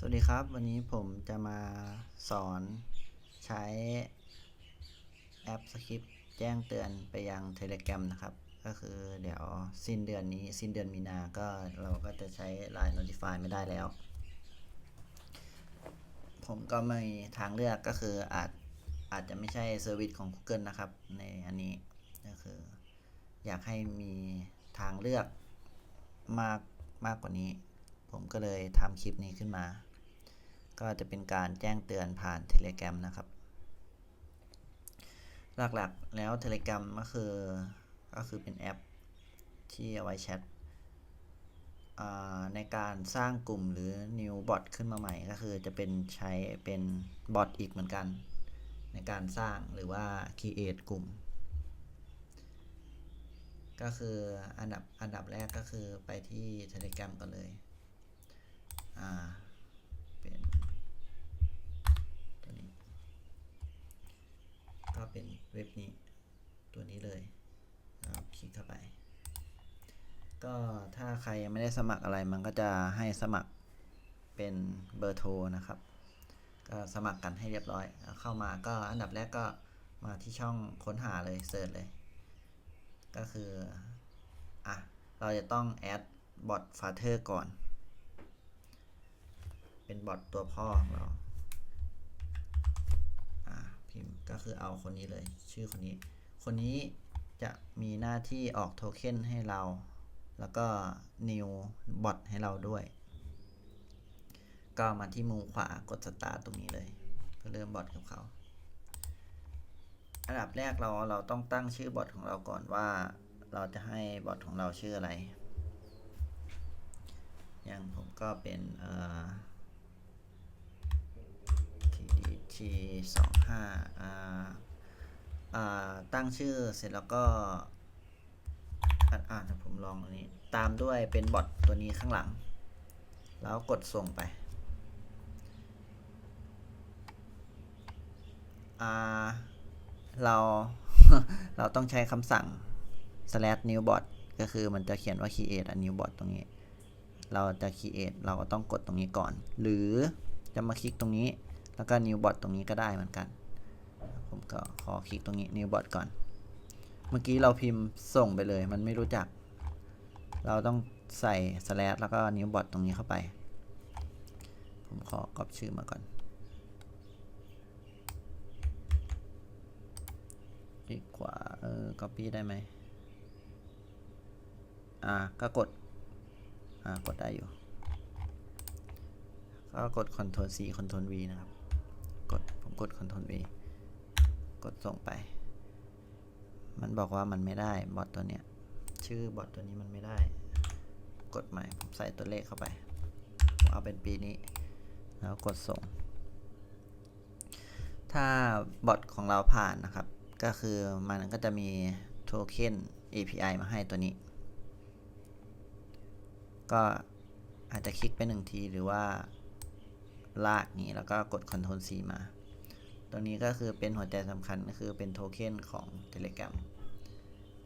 สวัสดีครับ วันนี้ผมจะมาสอนใช้แอปสคริปต์แจ้งเตือนไปยัง Telegram นะครับ ก็คือเดี๋ยวสิ้นเดือนนี้สิ้นเดือนมีนาก็เราก็จะใช้ Line Notify ไม่ได้แล้ว ผมก็ไม่ทางเลือกก็คืออาจอาจจะไม่ใช่เซอร์วิสของ Google นะครับ ในอันนี้ก็คือ อยากให้มีทางเลือกมากมากกว่านี้ผมก็เลยทำคลิปนี้ขึ้นมา ก็จะเป็นการแจ้งเตือนผ่าน Telegram นะครับ หลักๆแล้ว Telegram ก็คือก็คือเป็นแอปที่เอาไว้แชทในการสร้างกลุ่มหรือ new bot ขึ้นมาใหม่ ก็คือจะเป็นใช้เป็นบอทอีกเหมือนกัน ในการสร้างหรือว่า create กลุ่ม ก็คืออันดับอันดับแรกก็คือไปที่ Telegram ก่อนเลย อ่า เป็นตัวนี้ ก็ เว็บนี้ ตัวนี้เลยคลิกเข้าไป ก็ถ้าใครยังไม่ได้สมัครอะไรมันก็จะให้สมัครเป็นเบอร์โทรนะครับ ก็สมัครกันให้เรียบร้อย เข้ามาก็อันดับแรกก็มาที่ช่องค้นหาเลยเสิร์ชเลย ก็คืออะเราจะต้องแอดบอทฟาเธอร์ก่อน เป็นบอทตัวพ่อของเรา พิมพ์ ก็คือเอาคนนี้เลย ชื่อคนนี้ คนนี้จะมีหน้าที่ออกโทเค็นให้เรา แล้วก็ new bot ให้เราด้วย ก็มาที่มุมขวากดสตาร์ตรงนี้เลย ก็เริ่มบอทกับเขา อันดับแรกเราเราต้องตั้งชื่อบอทของเราก่อนว่า เราจะให้บอทของเราชื่ออะไร อย่างผมก็เป็นเอ่อ tdt สองห้าอ่าอ่าตั้งชื่อเสร็จแล้วก็อ่าอ่าเดี๋ยวผมลองอันนี้ ตามด้วยเป็นบอทตัวนี้ข้างหลัง แล้วกดส่งไปอ่าเรา เราต้องใช้คำสั่ง slash new bot ก็คือมันจะเขียนว่า create a new bot ตรงนี้ เราจะ create เราก็ต้องกดตรงนี้ก่อน หรือจะมาคลิกตรงนี้ แล้วก็ new bot ตรงนี้ก็ได้เหมือนกัน ผมก็ขอคลิกตรงนี้ new bot ก่อน เมื่อกี้เราพิมพ์ส่งไปเลย มันไม่รู้จัก เราต้องใส่ slash แล้วก็ new bot ตรงนี้เข้าไป ผมขอกรอบชื่อมาก่อนดีกว่าเออ copy ได้ไหมอ่าก็กด อ่า กดได้อยู่ ก็กด Ctrl C Ctrl V นะครับ กด Ctrl V กดส่งไป มันบอกว่ามันไม่ได้บอทตัวเนี้ย ชื่อบอทตัวนี้มันไม่ได้ กดใหม่ ผมใส่ตัวเลขเข้าไป เอาเป็นปีนี้ แล้วกดส่ง ถ้าบอทของเราผ่านนะครับ ก็คือมันก็จะมีโทเค็น API มาให้ตัวนี้ ก็อาจจะคลิกไปหนึ่งทีหรือว่าลากนี้แล้วก็กด Ctrl C มา ตรงนี้ก็คือเป็นหัวใจสำคัญก็คือเป็นโทเค็นของ Telegram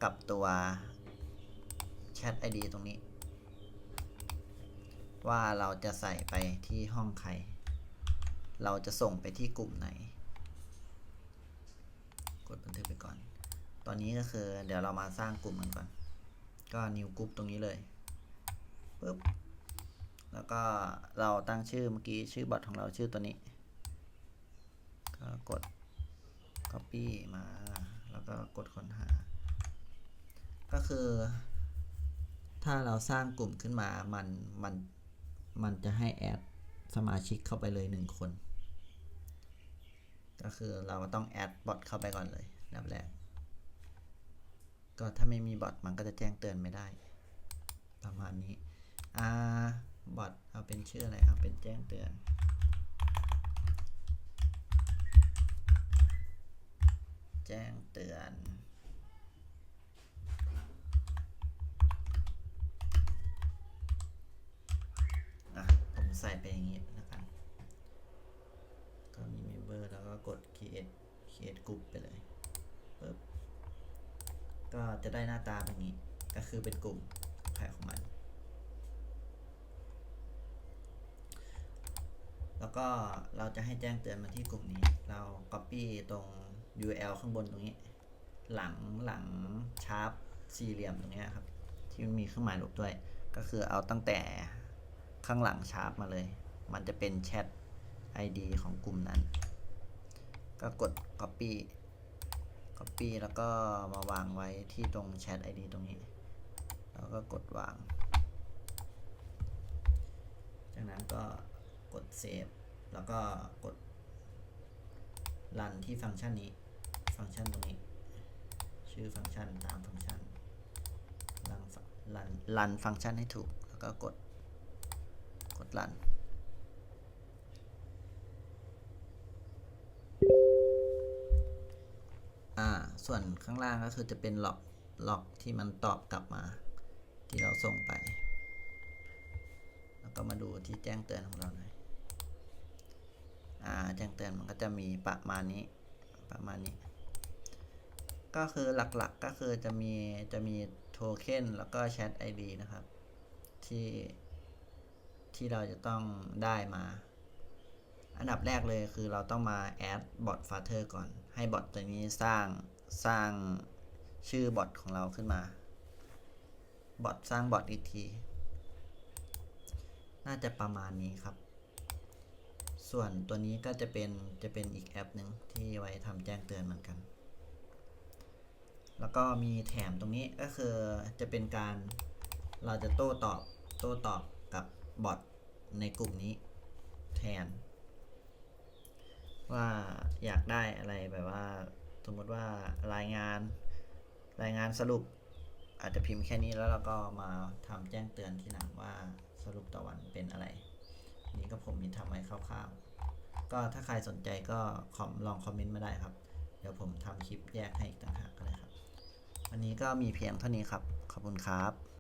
กับตัว Chat ID ตรงนี้ ว่าเราจะใส่ไปที่ห้องใคร เราจะส่งไปที่กลุ่มไหน กดบันทึกไปก่อน ตอนนี้ก็คือเดี๋ยวเรามาสร้างกลุ่มกันก่อน ก็ new group ตรงนี้เลยปึ๊บแล้วก็เราตั้งชื่อเมื่อกี้ชื่อบอทของเราชื่อตัวนี้ ก็กด copy มา แล้วก็กดค้นหา ก็คือ ถ้าเราสร้างกลุ่มขึ้นมา มัน มัน มันจะให้แอดสมาชิกเข้าไปเลยหนึ่งคน ก็คือเราต้องแอดบอทเข้าไปก่อนเลยนดับแรก ก็ถ้าไม่มีบอทมันก็จะแจ้งเตือนไม่ได้ ประมาณนี้ อ่า บอทเอาเป็นชื่ออะไร เอาเป็นแจ้งเตือน จ้งเตือน อะ ผมใส่ไปอย่างนี้แล้วกันก็มี member แล้วก็กด create create group ไปเลยปึ๊บก็จะได้หน้าตาแบบนี้ ก็คือเป็นกลุ่มของใครของมัน แล้วก็เราจะให้แจ้งเตือนมาที่กลุ่มนี้ เรา copy ตรง URL ข้างบนตรงนี้ หลังหลังชาร์ปสี่เหลี่ยมตรงนี้ครับ ที่มันมีเครื่องหมายลบด้วย ก็คือเอาตั้งแต่ข้างหลังชาร์ปมาเลย มันจะเป็นแชท ID ของกลุ่มนั้น ก็กด copy copy แล้วก็มาวางไว้ที่ตรงแชท ID ตรงนี้ แล้วก็กดวาง จากนั้นก็กด save แล้วก็กด run ที่ฟังก์ชันนี้ ฟังก์ชันตรงนี้ ชื่อฟังก์ชันตามฟังก์ชันรันรันรันฟังก์ชันให้ถูก แล้วก็กด กดรันอ่า ส่วนข้างล่างก็คือจะเป็นล็อกล็อกที่มันตอบกลับมา ที่เราส่งไป แล้วก็มาดูที่แจ้งเตือนของเราหน่อยอ่าแจ้งเตือนมันก็จะมีประมาณนี้ประมาณนี้ ก็คือหลักๆก็คือจะมีจะมีโทเค็นแล้วก็แชท ID นะครับ ที่ที่เราจะต้องได้มา อันดับแรกเลยคือเราต้องมา add bot flutter ก่อน ให้บอทตัวนี้สร้างสร้างชื่อบอทของเราขึ้นมา บอทสร้างบอทอีกที น่าจะประมาณนี้ครับ ส่วนตัวนี้ก็จะเป็นจะเป็นอีกแอปหนึ่งที่ไว้ทำแจ้งเตือนเหมือนกัน แล้วก็มีแถมตรงนี้ก็คือจะเป็นการเราจะโต้ตอบโต้ตอบกับบอทในกลุ่มนี้แทน ว่าอยากได้อะไรแบบว่า สมมติว่ารายงานรายงานสรุป อาจจะพิมพ์แค่นี้แล้วเราก็มาทำแจ้งเตือนที่หลังว่าสรุปต่อวันเป็นอะไร นี่ก็ผมมีทำไว้คร่าวๆ ก็ถ้าใครสนใจก็คอมลองคอมเมนต์มาได้ครับ เดี๋ยวผมทำคลิปแยกให้อีกต่างหากก็ได้ครับ วันนี้ก็มีเพียงเท่านี้ครับ ขอบคุณครับ